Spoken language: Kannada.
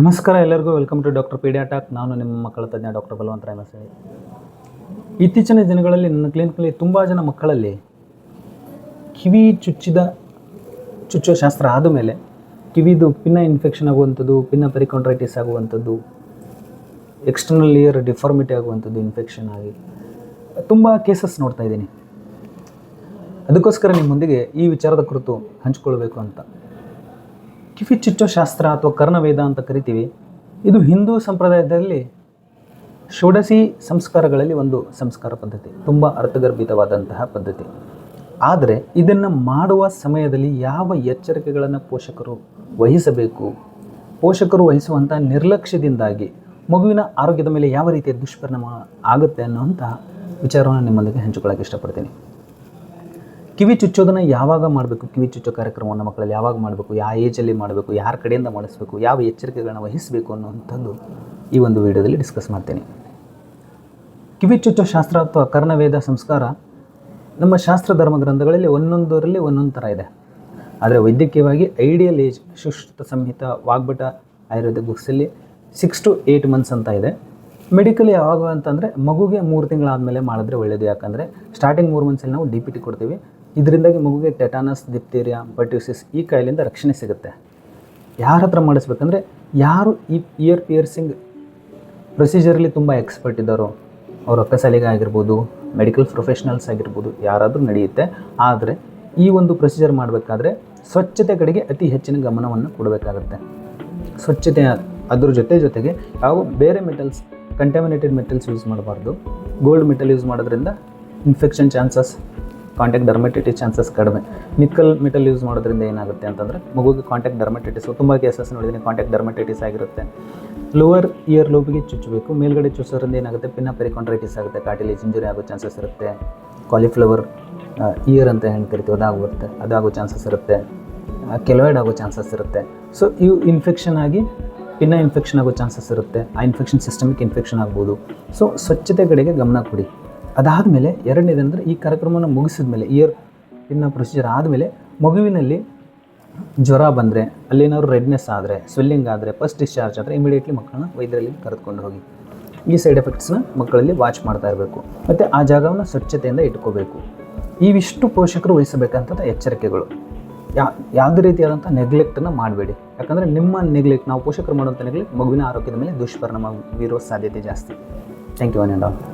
ನಮಸ್ಕಾರ ಎಲ್ಲರಿಗೂ ವೆಲ್ಕಮ್ ಟು ಡಾಕ್ಟರ್ ಪೀಡಿಯಾಟಾಕ್ ನಾನು ನಿಮ್ಮ ಮಕ್ಕಳ ತಜ್ಞ ಡಾಕ್ಟರ್ ಬಲವಂತ ರಾಮಸಾಯಿ ಇತ್ತೀಚಿನ ದಿನಗಳಲ್ಲಿ ನನ್ನ ಕ್ಲಿನಿಕ್ನಲ್ಲಿ ತುಂಬ ಜನ ಮಕ್ಕಳಲ್ಲಿ ಕಿವಿ ಚುಚ್ಚಿದ ಚುಚ್ಚೋ ಶಾಸ್ತ್ರ ಆದ ಮೇಲೆ ಕಿವಿದು ಪಿನ್ನ ಇನ್ಫೆಕ್ಷನ್ ಆಗುವಂಥದ್ದು, ಪಿನ್ನ ಪೆರಿಕಾಂಟ್ರೈಟಿಸ್ ಆಗುವಂಥದ್ದು ಎಕ್ಸ್ಟರ್ನಲ್ ಇಯರ್ ಡಿಫಾರ್ಮಿಟಿ ಆಗುವಂಥದ್ದು ಇನ್ಫೆಕ್ಷನ್ ಆಗಿ ತುಂಬ ಕೇಸಸ್ ನೋಡ್ತಾ ಇದ್ದೀನಿ. ಅದಕ್ಕೋಸ್ಕರ ನಿಮ್ಮೊಂದಿಗೆ ಈ ವಿಚಾರದ ಕುರಿತು ಹಂಚಿಕೊಳ್ಬೇಕು ಅಂತ. ಕಿವಿ ಚುಚ್ಚೋ ಶಾಸ್ತ್ರ ಅಥವಾ ಕರ್ಣವೇದ ಅಂತ ಕರಿತೀವಿ. ಇದು ಹಿಂದೂ ಸಂಪ್ರದಾಯದಲ್ಲಿ ಷೋಡಸಿ ಸಂಸ್ಕಾರಗಳಲ್ಲಿ ಒಂದು ಸಂಸ್ಕಾರ ಪದ್ಧತಿ, ತುಂಬ ಅರ್ಥಗರ್ಭಿತವಾದಂತಹ ಪದ್ಧತಿ. ಆದರೆ ಇದನ್ನು ಮಾಡುವ ಸಮಯದಲ್ಲಿ ಯಾವ ಎಚ್ಚರಿಕೆಗಳನ್ನು ಪೋಷಕರು ವಹಿಸಬೇಕು? ಪೋಷಕರು ವಹಿಸುವಂಥ ನಿರ್ಲಕ್ಷ್ಯದಿಂದಾಗಿ ಮಗುವಿನ ಆರೋಗ್ಯದ ಮೇಲೆ ಯಾವ ರೀತಿಯ ದುಷ್ಪರಿಣಾಮ ಆಗುತ್ತೆ ಅನ್ನುವಂತಹ ವಿಚಾರವನ್ನು ನಿಮ್ಮೊಂದಿಗೆ ಹಂಚಿಕೊಳ್ಳೋಕೆ ಇಷ್ಟಪಡ್ತೀನಿ. ಕಿವಿ ಚುಚ್ಚೋದನ್ನು ಯಾವಾಗ ಮಾಡಬೇಕು? ಕಿವಿ ಚುಚ್ಚೋ ಕಾರ್ಯಕ್ರಮವನ್ನು ಮಕ್ಕಳಲ್ಲಿ ಯಾವಾಗ ಮಾಡಬೇಕು? ಯಾವ ಏಜಲ್ಲಿ ಮಾಡಬೇಕು? ಯಾರ ಕಡೆಯಿಂದ ಮಾಡಿಸ್ಬೇಕು? ಯಾವ ಎಚ್ಚರಿಕೆಗಳನ್ನು ವಹಿಸಬೇಕು ಅನ್ನುವಂಥದ್ದು ಈ ಒಂದು ವಿಡಿಯೋದಲ್ಲಿ ಡಿಸ್ಕಸ್ ಮಾಡ್ತೀನಿ. ಕಿವಿ ಚುಚ್ಚೋ ಶಾಸ್ತ್ರ ಅಥವಾ ಕರ್ಣವೇದ ಸಂಸ್ಕಾರ ನಮ್ಮ ಶಾಸ್ತ್ರ ಧರ್ಮ ಗ್ರಂಥಗಳಲ್ಲಿ ಒಂದೊಂದರಲ್ಲಿ ಒಂದೊಂದು ಥರ ಇದೆ. ಆದರೆ ವೈದ್ಯಕೀಯವಾಗಿ ಐಡಿಯಲ್ ಏಜ್ ಸುಶ್ರುತ ಸಂಹಿತ ವಾಗ್ಭಟ ಆಯುರ್ವೇದಿಕ್ ಬುಕ್ಸಲ್ಲಿ ಸಿಕ್ಸ್ ಟು ಏಯ್ಟ್ ಮಂತ್ಸ್ ಅಂತ ಇದೆ. ಮೆಡಿಕಲಿ ಯಾವಾಗ ಅಂತಂದರೆ ಮಗುಗೆ ಮೂರು ತಿಂಗಳಾದಮೇಲೆ ಮಾಡಿದ್ರೆ ಒಳ್ಳೆಯದು ಯಾಕಂದರೆ ಸ್ಟಾರ್ಟಿಂಗ್ ಮೂರು ಮಂತ್ಸಲ್ಲಿ ನಾವು ಡಿ ಪಿ ಟಿ ಕೊಡ್ತೀವಿ. ಇದರಿಂದಾಗಿ ಮಗುಗೆ ಟೆಟಾನಸ್ ದಿಪ್ತೀರಿಯಾ ಬಟ್ಯೂಸಿಸ್ ಈ ಕಾಯಿಲೆಯಿಂದ ರಕ್ಷಣೆ ಸಿಗುತ್ತೆ. ಯಾರ ಹತ್ರ ಮಾಡಿಸ್ಬೇಕಂದ್ರೆ ಯಾರು ಈ ಇಯರ್ ಪಿಯರ್ಸಿಂಗ್ ಪ್ರೊಸೀಜರಲ್ಲಿ ತುಂಬ ಎಕ್ಸ್ಪರ್ಟ್ ಇದ್ದಾರೋ, ಅವ್ರ ಅಕ್ಕಸಾಲಿಗೆ ಆಗಿರ್ಬೋದು ಮೆಡಿಕಲ್ ಪ್ರೊಫೆಷನಲ್ಸ್ ಆಗಿರ್ಬೋದು, ಯಾರಾದರೂ ನಡೆಯುತ್ತೆ. ಆದರೆ ಈ ಒಂದು ಪ್ರೊಸೀಜರ್ ಮಾಡಬೇಕಾದ್ರೆ ಸ್ವಚ್ಛತೆ ಕಡೆಗೆ ಅತಿ ಹೆಚ್ಚಿನ ಗಮನವನ್ನು ಕೊಡಬೇಕಾಗುತ್ತೆ. ಸ್ವಚ್ಛತೆ ಅದ್ರ ಜೊತೆ ಜೊತೆಗೆ ಯಾವ ಬೇರೆ ಮೆಟಲ್ಸ್ ಕಂಟಾಮಿನೇಟೆಡ್ ಮೆಟಲ್ಸ್ ಯೂಸ್ ಮಾಡಬಾರ್ದು. ಗೋಲ್ಡ್ ಮೆಟಲ್ ಯೂಸ್ ಮಾಡೋದ್ರಿಂದ infection chances contact dermatitis chances ಕಡಿಮೆ. ನಿಕ್ಕಲ್ ಮೆಟಲ್ ಯೂಸ್ ಮಾಡೋದ್ರಿಂದ ಏನಾಗುತ್ತೆ ಅಂತಂದರೆ ಮಗುಗೆ ಕಾಂಟ್ಯಾಕ್ಟ್ ಡರ್ಮಟೈಟಿಸ್ ತುಂಬ ಕೇಸಸ್ ನೋಡಿದ್ದೀನಿ ಕಾಂಟ್ಯಾಕ್ಟ್ ಡರ್ಮಟೈಟಿಸ್ ಆಗಿರುತ್ತೆ. ಲೋವರ್ ಇಯರ್ ಲೋಬಿಗೆ ಚುಚ್ಚಬೇಕು. ಮೇಲ್ಗಡೆ ಚುಚ್ಚೋದ್ರಿಂದ ಏನಾಗುತ್ತೆ? ಪಿನ್ನ ಪೆರಿಕಾಂಟ್ರೈಟಿಸ್ ಆಗುತ್ತೆ. ಕಾಟಿಲೇಜ್ ಇಂಜುರಿ ಆಗೋ ಚಾನ್ಸಸ್ ಇರುತ್ತೆ. ಕಾಲಿಫ್ಲವರ್ ಇಯರ್ ಅಂತ ಏನು ಕರಿತೀವಿ ಅದಾಗುತ್ತೆ. ಅದಾಗೋ ಚಾನ್ಸಸ್ ಇರುತ್ತೆ. ಕೆಲವೈಡ್ ಆಗೋ ಚಾನ್ಸಸ್ ಇರುತ್ತೆ. ಸೊ ಇವು ಇನ್ಫೆಕ್ಷನ್ ಆಗಿ ಪಿನ್ನ ಇನ್ಫೆಕ್ಷನ್ ಆಗೋ ಚಾನ್ಸಸ್ ಇರುತ್ತೆ. ಆ ಇನ್ಫೆಕ್ಷನ್ ಸಿಸ್ಟಮಿಕ್ ಇನ್ಫೆಕ್ಷನ್ ಆಗ್ಬೋದು. ಸೊ ಸ್ವಚ್ಛತೆ ಕಡೆಗೆ ಗಮನ ಕೊಡಿ. ಅದಾದಮೇಲೆ ಎರಡನೇದಂದರೆ ಈ ಕಾರ್ಯಕ್ರಮವನ್ನು ಮುಗಿಸಿದ ಮೇಲೆ ಇಯರ್ ಇನ್ನು ಪ್ರೊಸೀಜರ್ ಆದಮೇಲೆ ಮಗುವಿನಲ್ಲಿ ಜ್ವರ ಬಂದರೆ, ಅಲ್ಲೇನಾದ್ರು ರೆಡ್ನೆಸ್ ಆದರೆ ಸ್ವೆಲ್ಲಿಂಗ್ ಆದರೆ ಫಸ್ಟ್ ಡಿಸ್ಚಾರ್ಜ್ ಆದರೆ ಇಮಿಡಿಯೇಟ್ಲಿ ಮಕ್ಕಳನ್ನ ವೈದ್ಯರಲ್ಲಿ ಕರೆದುಕೊಂಡು ಹೋಗಿ. ಈ ಸೈಡ್ ಎಫೆಕ್ಟ್ಸ್ನ ಮಕ್ಕಳಲ್ಲಿ ವಾಚ್ ಮಾಡ್ತಾ ಇರಬೇಕು. ಮತ್ತು ಆ ಜಾಗವನ್ನು ಸ್ವಚ್ಛತೆಯಿಂದ ಇಟ್ಕೋಬೇಕು. ಇವಿಷ್ಟು ಪೋಷಕರು ವಹಿಸಬೇಕಂತ ಎಚ್ಚರಿಕೆಗಳು. ಯಾ, ಯಾವುದೇ ರೀತಿಯಾದಂಥ ನೆಗ್ಲೆಕ್ಟನ್ನು ಮಾಡಬೇಡಿ. ಯಾಕಂದರೆ ನಿಮ್ಮ ನೆಗ್ಲೆಕ್ಟ್ ನಾವು ಪೋಷಕರು ಮಾಡುವಂಥ ನೆಗ್ಲೆಕ್ಟ್ ಮಗುವಿನ ಆರೋಗ್ಯದ ಮೇಲೆ ದುಷ್ಪರಿಣಾಮ ಬೀರೋ ಸಾಧ್ಯತೆ ಜಾಸ್ತಿ. Thank you and all